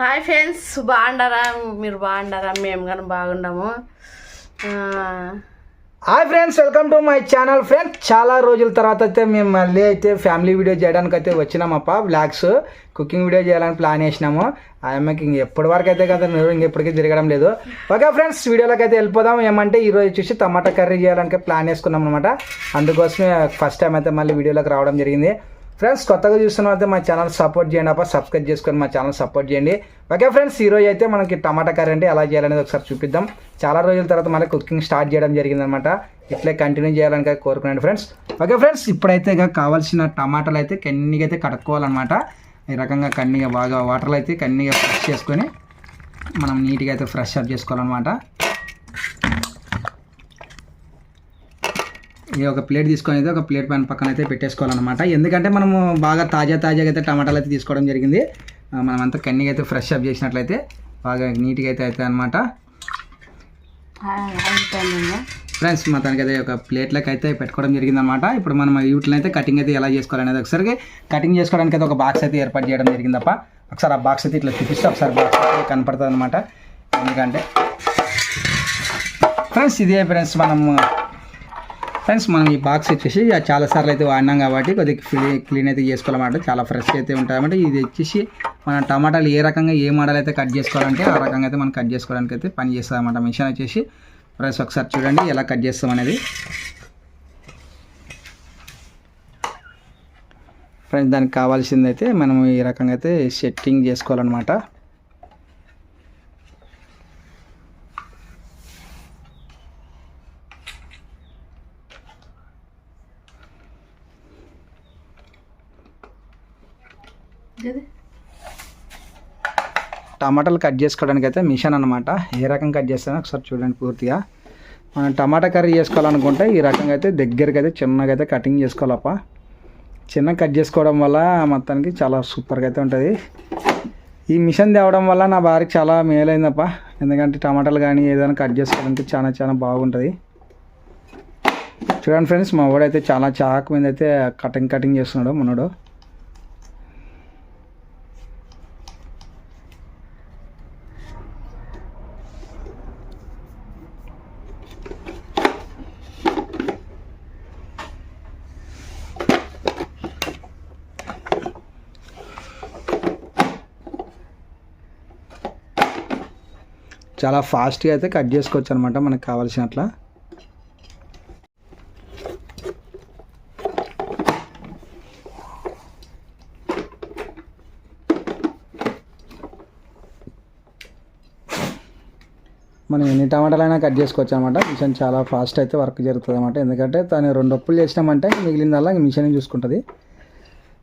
Hi friends బాగుండారా? మీరు బాగుండారా? మేము కానీ బాగుండాము. Hi friends welcome to my channel friends. చాలా రోజుల తర్వాత అయితే మేము మళ్ళీ అయితే ఫ్యామిలీ వీడియో చేయడానికి అయితే వచ్చినామప్ప బ్లాగ్స్ కుకింగ్ వీడియో చేయాలని ప్లాన్ చేసినాము. ఆ అమ్మాయికి ఇంక ఎప్పటి వరకు అయితే కదా ఇంక ఇంకెప్పటికీ తిరగడం లేదు. ఓకే ఫ్రెండ్స్ వీడియోలోకి అయితే వెళ్ళిపోదాం. ఏమంటే ఈరోజు చూసి టమాటా కర్రీ చేయాలని ప్లాన్ వేసుకున్నాం అనమాట అందుకోసమే ఫస్ట్ టైం అయితే మళ్ళీ వీడియోలోకి రావడం జరిగింది. ఫ్రెండ్స్ కొత్తగా చూస్తున్న అయితే మా ఛానల్ సపోర్ట్ చేయండి. అప్ప సబ్స్క్రైబ్ చేసుకొని మా ఛానల్ సపోర్ట్ చేయండి. ఓకే ఫ్రెండ్స్ ఈరోజు అయితే మనకి టమాటా కర్రీ అంటే ఎలా చేయాలనేది ఒకసారి చూపిద్దాం. చాలా రోజుల తర్వాత మనకి కుకింగ్ స్టార్ట్ చేయడం జరిగిందనమాట ఇట్లే కంటిన్యూ చేయాలని కోరుకున్నాను ఫ్రెండ్స్ ఓకే ఫ్రెండ్స్ ఇప్పుడైతే ఇక కావాల్సిన టమాటాలు అయితే కన్నీగా అయితే కడుక్కోవాలన్నమాట. ఈ రకంగా కన్నీగా బాగా వాటర్లో అయితే కన్నీగా ఫ్రెష్ చేసుకొని మనం నీట్గా అయితే ఫ్రెష్ అప్ చేసుకోవాలన్నమాట. ఇది ఒక ప్లేట్ తీసుకొని అయితే ఒక ప్లేట్ పైన పక్కన అయితే పెట్టేసుకోవాలన్నమాట. ఎందుకంటే మనము బాగా తాజా తాజాగా అయితే టమాటాలు అయితే తీసుకోవడం జరిగింది. ఆ, మనం అంతా కన్నీగా అయితే ఫ్రెష్ అప్ చేసినట్లయితే బాగా నీట్గా అయితే అవుతాయి అనమాట. ఫ్రెండ్స్ మొత్తానికి అయితే ఒక ప్లేట్లకు అయితే పెట్టుకోవడం జరిగిందన్నమాట. ఇప్పుడు మనం వీటిని అయితే కటింగ్ అయితే ఎలా చేసుకోవాలనేది ఒకసారి కటింగ్ చేసుకోవడానికి అయితే ఒక బాక్స్ అయితే ఏర్పాటు చేయడం జరిగిందప్ప. ఒకసారి ఆ బాక్స్ అయితే ఇట్లా చూపిస్తే ఒకసారి బాక్స్ అయితే కనపడుతుంది అనమాట ఎందుకంటే ఫ్రెండ్స్ ఇదే ఫ్రెండ్స్ మనం ఫ్రెండ్స్ మనం ఈ బాక్స్ వచ్చేసి చాలా సార్లు అయితే వాడినాం కాబట్టి కొద్దిగా క్లీన్ క్లీన్ అయితే చేసుకోవాలన్నమాట. చాలా ఫ్రెష్గా అయితే ఉంటాయన్నమాట ఇది వచ్చేసి మన టమాటాలు ఏ రకంగా ఏ మోడల్ అయితే కట్ చేసుకోవాలంటే ఆ రకంగా అయితే మనం కట్ చేసుకోవడానికి అయితే పని చేస్తుంది అనమాట మిషన్ వచ్చేసి ఫ్రెండ్స్ ఒకసారి చూడండి ఎలా కట్ చేస్తాం అనేది. ఫ్రెండ్స్ దానికి కావాల్సింది అయితే మనం ఈ రకంగా అయితే సెట్టింగ్ చేసుకోవాలన్నమాట. టమాటాలు కట్ చేసుకోవడానికి అయితే మిషన్ అనమాట ఏ రకం కట్ చేస్తానో ఒకసారి చూడండి పూర్తిగా. మనం టమాటా కర్రీ చేసుకోవాలనుకుంటే ఈ రకంగా అయితే దగ్గరికి అయితే చిన్నగా అయితే కటింగ్ చేసుకోవాలప్ప. చిన్న కట్ చేసుకోవడం వల్ల మొత్తానికి చాలా సూపర్గా అయితే ఉంటుంది. ఈ మిషన్ తేవడం వల్ల నా భార్యకి చాలా మేలైందప్ప. ఎందుకంటే టమాటాలు కానీ ఏదైనా కట్ చేసుకోవడానికి చాలా చాలా బాగుంటుంది. చూడండి ఫ్రెండ్స్ మా వాడైతే చాలా చాకు మీద అయితే కటింగ్ కటింగ్ చేస్తున్నాడు మనోడు. చాలా ఫాస్ట్గా అయితే కట్ చేసుకోవచ్చు అనమాట మనకు కావాల్సినట్లా. మనం ఎన్ని టమాటాలైనా కట్ చేసుకోవచ్చు అనమాట మిషన్ చాలా ఫాస్ట్ అయితే వర్క్ జరుగుతుంది అనమాట ఎందుకంటే తను రెండు అప్పులు చేసినామంటే మిగిలిందల్లా మిషన్ చూసుకుంటుంది.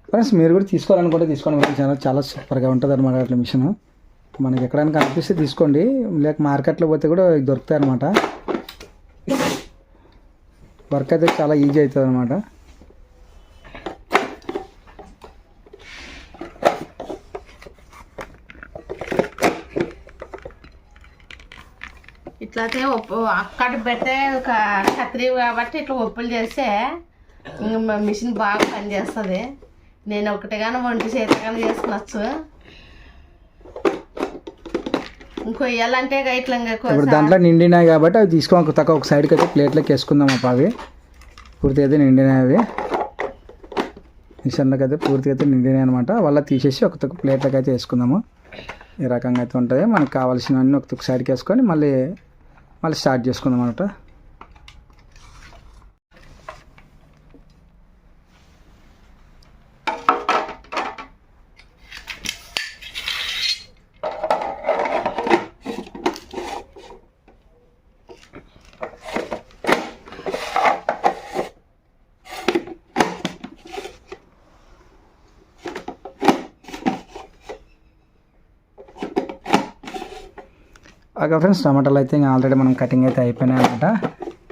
ఫ్రెండ్స్ మీరు కూడా తీసుకోవాలనుకుంటే తీసుకోండి. మన చాలా చాలా సూపర్గా ఉంటుంది అనమాట అట్లా మిషన్. మనకి ఎక్కడైనా కనిపిస్తే తీసుకోండి. లేక మార్కెట్లో పోతే కూడా దొరుకుతాయి అనమాట వర్క్ అయితే చాలా ఈజీ అవుతుంది అనమాట ఇట్లా అయితే అక్కడ పెట్టే ఒక కత్రి కాబట్టి ఇట్లా ఉప్పులు చేస్తే మా మిషన్ బాగా పనిచేస్తుంది. నేను ఒకటిగానే వంట చేతగానే చేసుకునొచ్చు. ఇట్లా ఇప్పుడు దాంట్లో నిండినాయి కాబట్టి అవి తీసుకొని ఒక తక్కువ ఒక సైడ్కి అయితే ప్లేట్లోకి వేసుకుందాం అప్ప అవి. పూర్తిగా అయితే నిండినాయి అవి. మిషన్లోకి అయితే పూర్తిగా అయితే నిండినాయి అనమాట వాళ్ళ తీసేసి ఒక తక్కువ ప్లేట్లోకి అయితే వేసుకుందాము. ఈ రకంగా అయితే ఉంటుంది. మనకు కావాల్సినవన్నీ ఒక సైడ్కి వేసుకొని మళ్ళీ మళ్ళీ స్టార్ట్ చేసుకుందాం అనమాట ఓకే ఫ్రెండ్స్ టమాటాలు అయితే ఇంకా ఆల్రెడీ మనం కటింగ్ అయితే అయిపోయినాయి అనమాట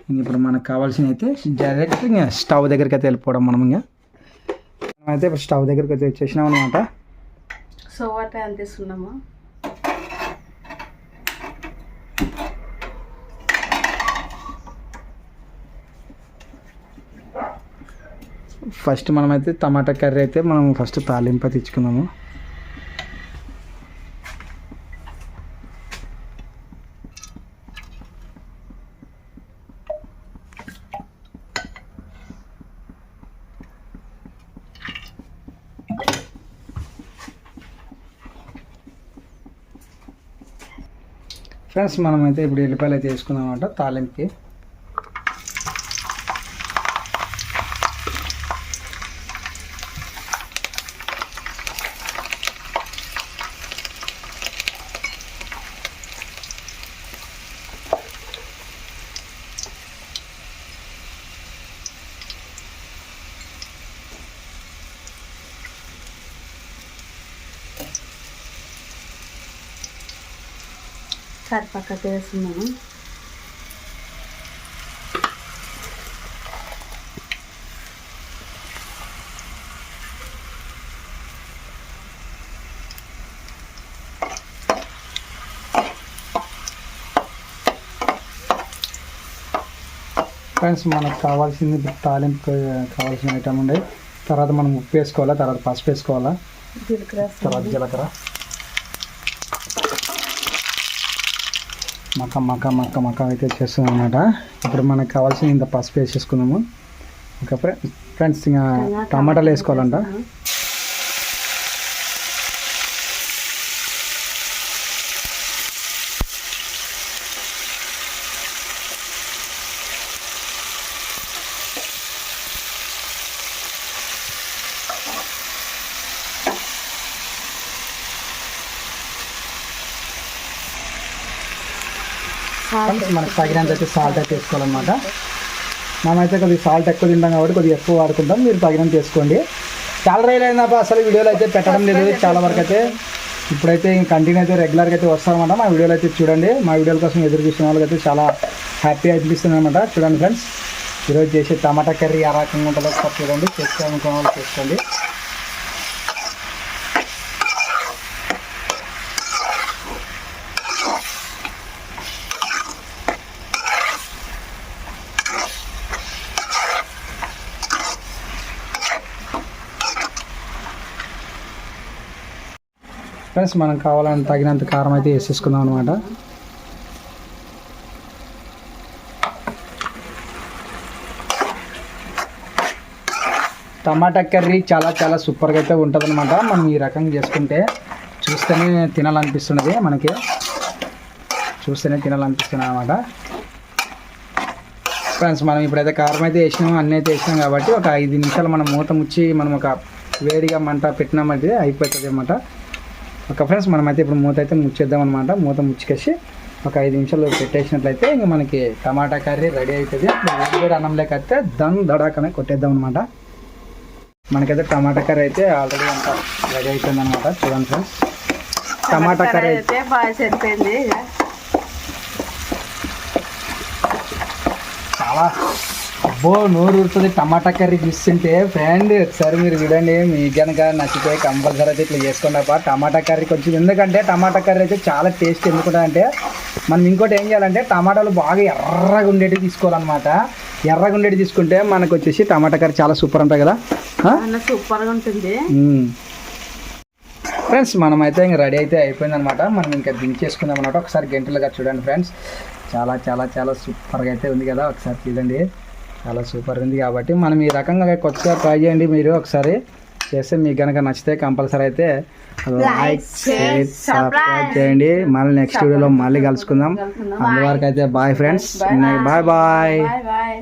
ఇంక ఇప్పుడు మనకు కావాల్సిన అయితే డైరెక్ట్ ఇంకా స్టవ్ దగ్గరికి అయితే వెళ్ళిపోవడం మనం ఇంకా. మనమైతే ఇప్పుడు స్టవ్ దగ్గరికి అయితే వచ్చేసినాం అనమాట సో వాట ఎంత తీసుకున్నాము? ఫస్ట్ మనమైతే టమాటా కర్రీ అయితే మనం ఫస్ట్ తాలింపు తెచ్చుకున్నాము ఫ్రెండ్స్ మనమైతే ఇప్పుడు ఎల్లిపాయలు అయితే వేసుకుందాం అనమాట తాలింపుకి. కరిపక్క వేస్తున్నాను. ఫ్రెండ్స్ మనకు కావాల్సింది తాలింపు కావాల్సిన ఐటమ్ ఉండే. తర్వాత మనం ఉప్పు వేసుకోవాలా? తర్వాత పసుపు వేసుకోవాలా? తర్వాత జీలకర్ర. మక్క మక్క మక్క మక్క అయితే చేస్తున్నాం అనమాట ఇప్పుడు మనకు కావాల్సిన ఇంత పసుపు వేసేసుకుందాము. ఇంకా ఫ్రె- ఫ్రెండ్స్ ఇంకా టమాటాలు వేసుకోవాలంట. మనకు తగినంత అయితే సాల్ట్ అయితే వేసుకోవాలన్నమాట. మనమైతే కొద్దిగా సాల్ట్ ఎక్కువ తింటాం కాబట్టి కొద్దిగా ఎక్కువ వాడుకుంటాం. మీరు తగినంత వేసుకోండి. చాలా రోజులు అయిందప్ప అసలు వీడియోలు అయితే పెట్టడం లేదు. చాలా వరకు అయితే ఇప్పుడైతే కంటిన్యూ అయితే రెగ్యులర్గా అయితే వస్తామన్నమాట మా వీడియోలు అయితే చూడండి. మా వీడియోల కోసం ఎదురు చూసిన వాళ్ళకైతే చాలా హ్యాపీ అనిపిస్తుంది అనమాట చూడండి ఫ్రెండ్స్ ఈరోజు చేసే టమాటా కర్రీ ఆ రకంగా ఉంటుందో చూడండి. చేసుకోవాలనుకున్న వాళ్ళు చేసుకోండి. ఫ్రెండ్స్ మనం కావాలని తగినంత కారం అయితే వేసేసుకుందాం అనమాట టమాటా కర్రీ చాలా చాలా సూపర్గా అయితే ఉంటుంది అనమాట మనం ఈ రకంగా చేసుకుంటే చూస్తేనే తినాలనిపిస్తున్నది మనకి. చూస్తేనే తినాలనిపిస్తుంది అనమాట ఫ్రెండ్స్ మనం ఇప్పుడైతే కారం అయితే వేసినాం అన్నీ అయితే వేసినాం కాబట్టి ఒక ఐదు నిమిషాలు మనం మూత ముచ్చి మనం ఒక వేడిగా మంట పెట్టినామంటే అయిపోతుంది అనమాట ఒక ఫ్రెండ్స్ మనమైతే ఇప్పుడు మూత అయితే ముచ్చేద్దాం అనమాట మూత ముచ్చుకేసి ఒక ఐదు నిమిషాలు పెట్టేసినట్లయితే ఇంక మనకి టమాటా కర్రీ రెడీ అవుతుంది వేడి వేడి అన్నం లేకపోతే దమ్ దడాకనే కొట్టేద్దాం అనమాట మనకైతే టమాటా కర్రీ అయితే ఆల్రెడీ అంతా రెడీ అయిపోయింది అనమాట చూడండి ఫ్రెండ్స్ టమాటా కర్రీ అయితే బాగా సరిపోయింది. చాలా అబ్బో నోరు ఊరుతుంది. టమాటా కర్రీ చూస్తుంటే ఫ్రెండ్ ఒకసారి మీరు చూడండి మీకు కనుక నచ్చితే కంపల్సరీ అయితే ఇట్లా అబ్బా. టమాటా కర్రీ కొంచెం ఎందుకంటే టమాటా కర్రీ అయితే చాలా టేస్ట్ ఎందుకుంటే మనం ఇంకోటి ఏం చేయాలంటే టమాటాలు బాగా ఎర్రగా ఉండేటివి తీసుకోవాలన్నమాట. ఎర్రగా ఉండేటి తీసుకుంటే మనకు వచ్చేసి టమాటా కర్రీ చాలా సూపర్ ఉంటాయి కదా. సూపర్గా ఉంటుంది. ఫ్రెండ్స్ మనమైతే ఇంక రెడీ అయితే అయిపోయింది అనమాట మనం ఇంకా దించేసుకుందాం అనమాట ఒకసారి గంటలుగా చూడండి ఫ్రెండ్స్. చాలా చాలా చాలా సూపర్గా అయితే ఉంది కదా. ఒకసారి చూడండి. చాలా సూపర్ ఉంది కాబట్టి మనం ఈ రకంగా కొత్తగా ట్రై చేయండి మీరు ఒకసారి. చేస్తే మీకు కనుక నచ్చితే కంపల్సరీ అయితే లైక్ షేర్ సబ్స్క్రైబ్ చేయండి. మళ్ళీ నెక్స్ట్ వీడియోలో మళ్ళీ కలుసుకుందాం. అందువరకు అయితే bye friends bye bye bye bye